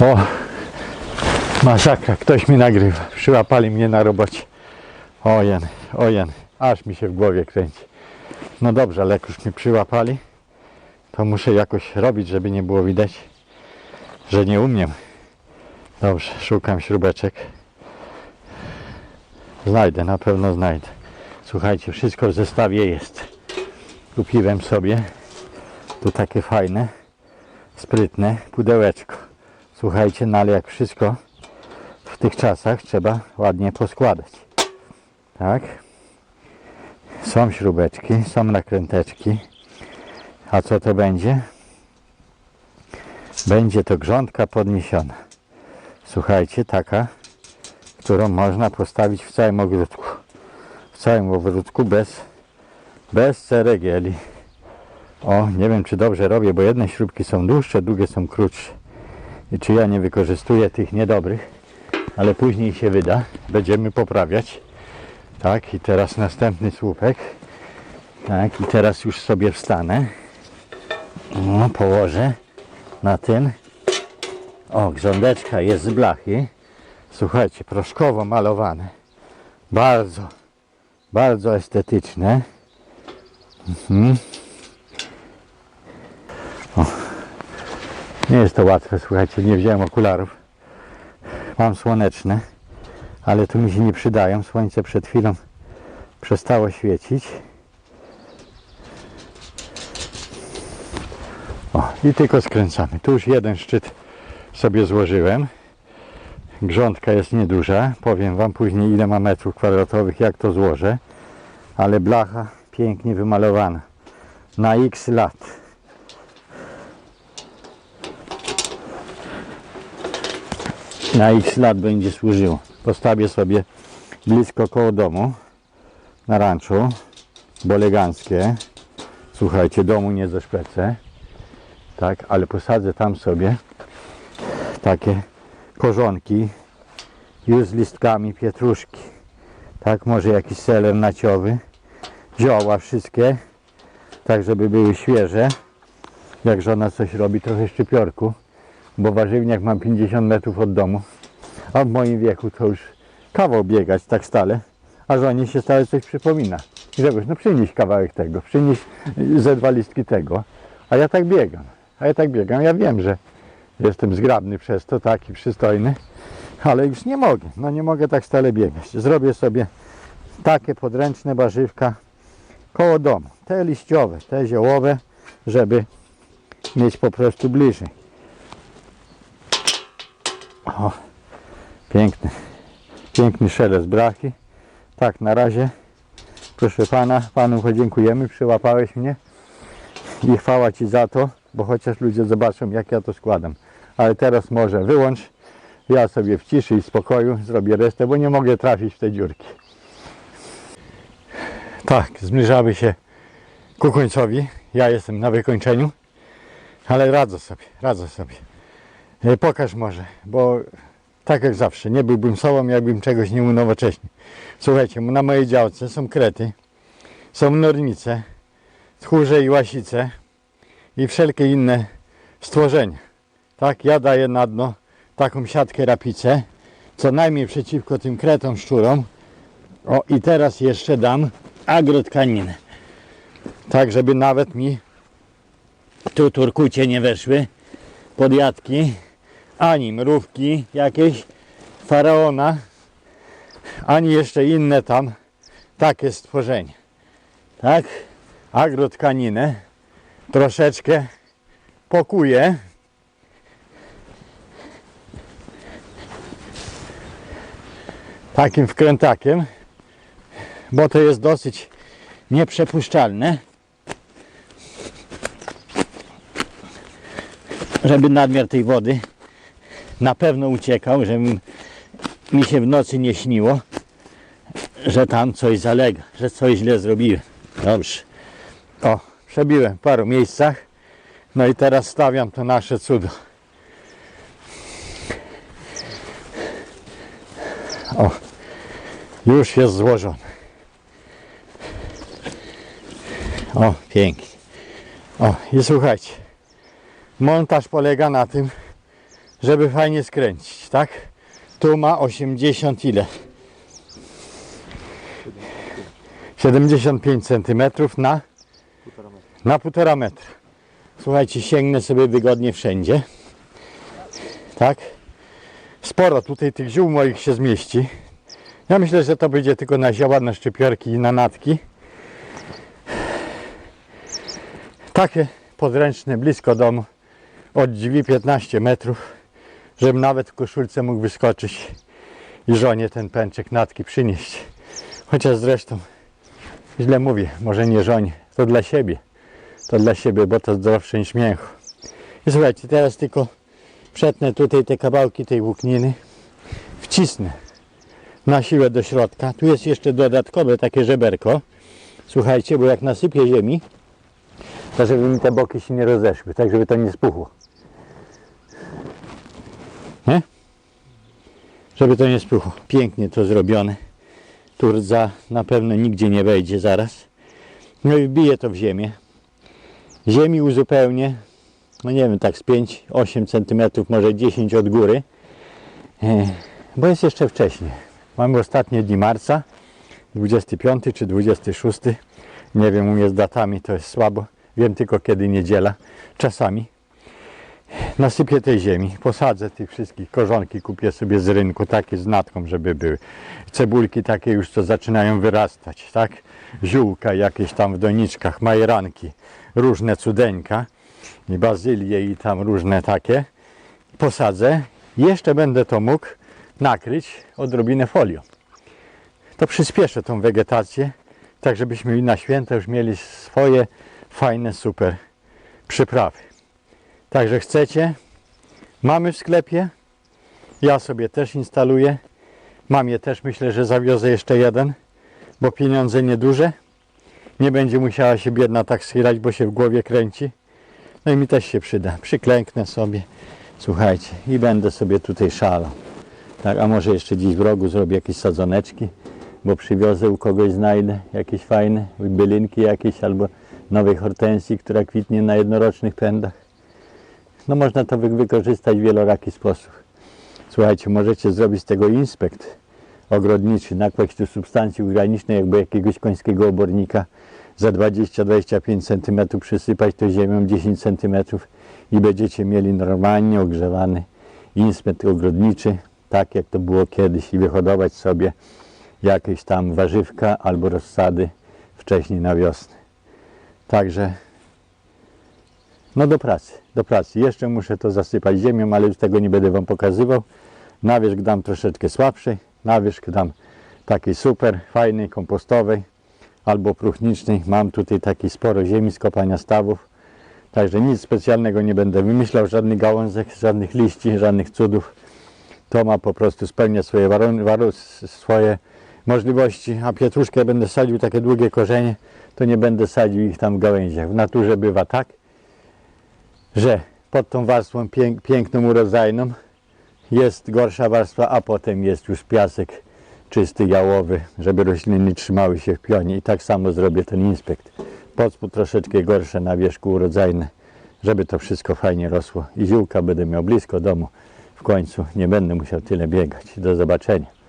O, masakra, ktoś mi nagrywa. Przyłapali mnie na robocie. Ojen, ojen, aż mi się w głowie kręci. No dobrze, ale jak już mnie przyłapali, to muszę jakoś robić, żeby nie było widać, że nie umiem. Dobrze, szukam śrubeczek. Znajdę, na pewno znajdę. Słuchajcie, wszystko w zestawie jest. Kupiłem sobie tu takie fajne, sprytne pudełeczko. Słuchajcie, no ale jak wszystko w tych czasach trzeba ładnie poskładać. Tak? Są śrubeczki, są nakręteczki. A co to będzie? Będzie to grządka podniesiona. Słuchajcie, taka, którą można postawić w całym ogródku. W całym ogródku bez, bez ceregieli. O, nie wiem czy dobrze robię, bo jedne śrubki są dłuższe, drugie są krótsze. Czy ja nie wykorzystuję tych niedobrych, ale później się wyda. Będziemy poprawiać. Tak, i teraz następny słupek. Tak, i teraz już sobie wstanę. No, położę na ten. O, grządeczka jest z blachy. Słuchajcie, proszkowo malowane. Bardzo, bardzo estetyczne. Mhm. Nie jest to łatwe, słuchajcie, nie wziąłem okularów. Mam słoneczne, ale tu mi się nie przydają. Słońce przed chwilą przestało świecić. O, i tylko skręcamy. Tu już jeden szczyt sobie złożyłem. Grządka jest nieduża. Powiem Wam później ile ma metrów kwadratowych, jak to złożę. Ale blacha pięknie wymalowana. Na x lat. Na x lat będzie służyło. Postawię sobie blisko koło domu. Na ranczu. Bo eleganckie. Słuchajcie, domu nie zeszpecę. Tak, ale posadzę tam sobie takie korzonki już z listkami pietruszki. Tak, może jakiś seler naciowy. Zioła wszystkie, tak żeby były świeże. Jak żona coś robi, trochę szczypiorku, bo warzywniak mam 50 metrów od domu. A w moim wieku to już kawał biegać tak stale, a żonie się stale coś przypomina. Żebyś, no przynieś kawałek tego, przynieś y, ze dwa listki tego. A ja tak biegam, a ja tak biegam. Ja wiem, że jestem zgrabny przez to, taki przystojny, ale już nie mogę. No nie mogę tak stale biegać. Zrobię sobie takie podręczne warzywka koło domu. Te liściowe, te ziołowe, żeby mieć po prostu bliżej. O, piękny, piękny szelest braki. Tak, na razie, proszę Pana, Panu podziękujemy, przyłapałeś mnie i chwała Ci za to, bo chociaż ludzie zobaczą, jak ja to składam. Ale teraz może wyłącz, ja sobie w ciszy i spokoju zrobię resztę, bo nie mogę trafić w te dziurki. Tak, zbliżamy się ku końcowi. Ja jestem na wykończeniu, ale radzę sobie, radzę sobie. E, Pokaż może, bo tak jak zawsze, nie byłbym sobą, jakbym czegoś nie unowocześnił. Słuchajcie, na mojej działce są krety, są nornice, tchórze i łasice i wszelkie inne stworzenia. Tak, ja daję na dno taką siatkę rapicę, co najmniej przeciwko tym kretom, szczurom. O i teraz jeszcze dam agrotkaninę. Tak, żeby nawet mi tu turkucie nie weszły, podjadki, ani mrówki jakieś, faraona, ani jeszcze inne tam takie stworzenia. Tak, agrotkaninę troszeczkę pokuję. Takim wkrętakiem, bo to jest dosyć nieprzepuszczalne. Żeby nadmiar tej wody na pewno uciekał, żeby mi się w nocy nie śniło, że tam coś zalega, że coś źle zrobiłem. Dobrze. O, przebiłem w paru miejscach. No i teraz stawiam to nasze cudo. O, już jest złożone. O, pięknie. O, i słuchajcie. Montaż polega na tym, żeby fajnie skręcić, tak? Tu ma 80 ile? 75 cm na na półtora metra. Słuchajcie, sięgnę sobie wygodnie wszędzie. Tak? Sporo tutaj tych ziół moich się zmieści. Ja myślę, że to będzie tylko na zioła, na szczypiorki i na natki. Takie podręczne, blisko domu. Od drzwi 15 metrów, żebym nawet w koszulce mógł wyskoczyć i żonie ten pęczek natki przynieść. Chociaż zresztą źle mówię, może nie żonie, to dla siebie. To dla siebie, bo to zdrowsze niż mięcho. I słuchajcie, teraz tylko przetnę tutaj te kawałki tej włókniny, wcisnę na siłę do środka. Tu jest jeszcze dodatkowe takie żeberko. Słuchajcie, bo jak nasypię ziemi, to żeby mi te boki się nie rozeszły, tak żeby to nie spuchło. Żeby to nie spuchło. Pięknie to zrobione. Tu rdza na pewno nigdzie nie wejdzie zaraz. No i wbiję to w ziemię. Ziemi uzupełnię, no nie wiem, tak z 5-8 cm, może 10 od góry, E, bo jest jeszcze wcześniej. Mamy ostatnie dni marca, 25 czy 26, nie wiem, u mnie z datami to jest słabo, wiem tylko kiedy niedziela, czasami. Nasypię tej ziemi, posadzę tych wszystkich korzonki, kupię sobie z rynku takie z natką, żeby były. Cebulki takie już, co zaczynają wyrastać, tak? Ziółka jakieś tam w doniczkach, majeranki, różne cudeńka i bazylie i tam różne takie. Posadzę. Jeszcze będę to mógł nakryć odrobinę folią. To przyspieszę tą wegetację, tak żebyśmy na święta już mieli swoje fajne, super przyprawy. Także chcecie, mamy w sklepie. Ja sobie też instaluję. Mamie też myślę, że zawiozę jeszcze jeden, bo pieniądze nieduże. Nie będzie musiała się biedna tak schylać, bo się w głowie kręci. No i mi też się przyda. Przyklęknę sobie, słuchajcie, i będę sobie tutaj szalał. Tak, a może jeszcze dziś w rogu zrobię jakieś sadzoneczki, bo przywiozę u kogoś znajdę jakieś fajne bylinki jakieś albo nowej hortensji, która kwitnie na jednorocznych pędach. No można to wy- wykorzystać w wieloraki sposób. Słuchajcie, możecie zrobić z tego inspekt ogrodniczy, nakłać tu substancji organicznej, jakby jakiegoś końskiego obornika za 20-25 cm przysypać to ziemią 10 cm i będziecie mieli normalnie ogrzewany inspekt ogrodniczy, tak jak to było kiedyś i wyhodować sobie jakieś tam warzywka albo rozsady wcześniej na wiosnę. Także no do pracy, do pracy. Jeszcze muszę to zasypać ziemią, ale już tego nie będę Wam pokazywał. Nawierzch dam troszeczkę słabszy, nawierzch dam takiej super, fajnej, kompostowej albo próchnicznej. Mam tutaj taki sporo ziemi z kopania stawów. Także nic specjalnego nie będę wymyślał, żadnych gałązek, żadnych liści, żadnych cudów. To ma po prostu spełnia swoje, warun- waru- swoje możliwości, a pietruszkę będę sadził takie długie korzenie, to nie będę sadził ich tam w gałęziach. W naturze bywa tak, że pod tą warstwą pięk, piękną, urodzajną jest gorsza warstwa, a potem jest już piasek czysty, jałowy, żeby rośliny trzymały się w pionie. I tak samo zrobię ten inspekt. Pod spód troszeczkę gorsze na wierzchu urodzajne, żeby to wszystko fajnie rosło. I ziółka będę miał blisko domu. W końcu nie będę musiał tyle biegać. Do zobaczenia.